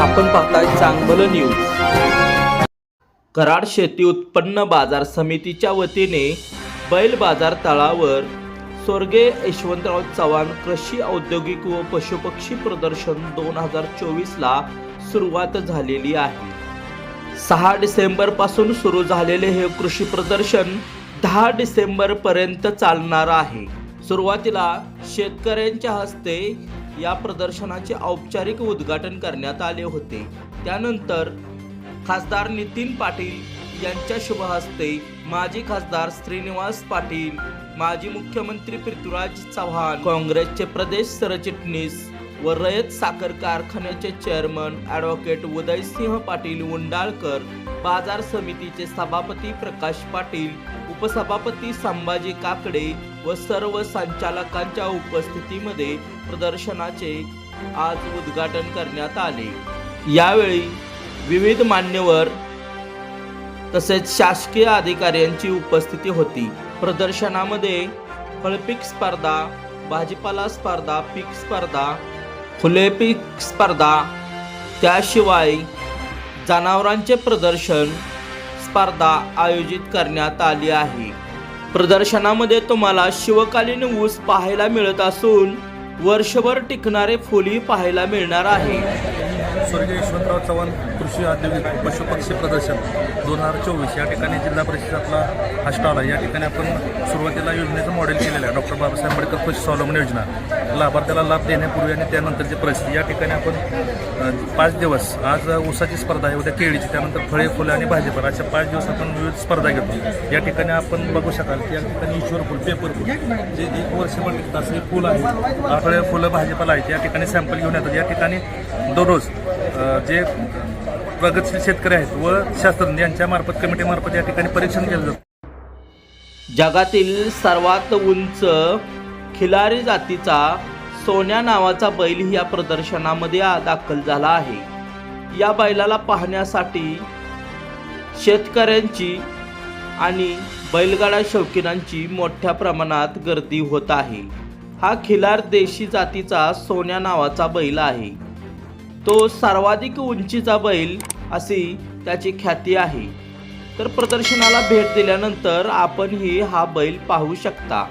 आपण पाहताय चांगलं न्यूज कराड शेती उत्पन्न बाजार समितीच्या वतीने बैल बाजार तळावर स्वर्गीय यशवंतराव चव्हाण कृषी औद्योगिक व पशुपक्षी प्रदर्शन दोन हजार चोवीसला सुरुवात झालेली आहे. सहा डिसेंबरपासून सुरू झालेले हे कृषी प्रदर्शन दहा डिसेंबर पर्यंत चालणार आहे. सुरुवातीला शेतकऱ्यांच्या हस्ते या प्रदर्शनाचे औपचारिक उद्घाटन करण्यात आले होते. त्यानंतर खासदार नितीन पाटील यांच्या शुभ हस्ते माजी खासदार श्रीनिवास पाटील माजी मुख्यमंत्री पृथ्वीराज चव्हाण काँग्रेसचे प्रदेश सरचिटणीस व रयत साखर कारखान्याचे चेअरमन ॲडव्होकेट उदयसिंह पाटील उंडाळकर बाजार समितीचे सभापती प्रकाश पाटील उपसभापती संभाजी काकडे व सर्व संचालकांच्या उपस्थितीमध्ये प्रदर्शनाचे आज उद्घाटन करण्यात आले. यावेळी विविध मान्यवर तसेच शासकीय अधिकाऱ्यांची उपस्थिती होती. प्रदर्शनामध्ये फळपीक स्पर्धा भाजीपाला स्पर्धा पीक स्पर्धा फुले पीक स्पर्धा त्याशिवाय जनावरांचे प्रदर्शन स्पर्धा आयोजित करण्यात आली आहे. प्रदर्शनामध्ये तुम्हाला शिवकालीन ऊस पाहायला मिळत असून वर्षभर टिकणारे फुली पाहायला मिळणार आहे. स्वर्गीय यशवंतराव चव्हाण कृषी औद्योगिक पशुपक्षी प्रदर्शन दोन हजार चोवीस या ठिकाणी जिल्हा परिषदातला हा स्टॉल आहे. या ठिकाणी आपण सुरुवातीला योजनेचं मॉडेल केलेलं आहे. डॉक्टर बाबासाहेब आंबेडकर पशु स्वावलंबन योजना. लाभार्थ्याला लाभ देण्यापूर्वी आणि त्यानंतरची परिस्थिती या ठिकाणी आपण पाच दिवस आज ऊसाची स्पर्धा आहे उद्या केळीची त्यानंतर फळे फुलं आणि भाजीपाला अशा पाच दिवस आपण विविध स्पर्धा घेतो. या ठिकाणी आपण बघू शकाल की या ठिकाणी ईश्वर फुल पेपर फुल जे एक वर्ष टिकतं हे फुल आहे. फळे फुलं भाजीपाला आहेत. या ठिकाणी सॅम्पल घेऊन येतात. या ठिकाणी दररोज जे प्रगतशील शेतकरी आहेत व शास्त्रज्ञ यांच्यामार्फत कमिटीमार्फत या ठिकाणी परीक्षण केलं जातं. जगातील सर्वात उंच खिलारी जातीचा सोन्या नावाचा बैल या प्रदर्शनामध्ये दाखल झाला आहे. या बैलाला पाहण्यासाठी शेतकऱ्यांची आणि बैलगाडा शौकीनांची मोठ्या प्रमाणात गर्दी होत आहे. हा खिलार देशी जातीचा सोन्या नावाचा बैल आहे. तो सर्वाधिक उंचीचा बैल अशी त्याची ख्याती आहे. तर प्रदर्शनाला भेट दिल्यानंतर आपणही हा बैल पाहू शकता.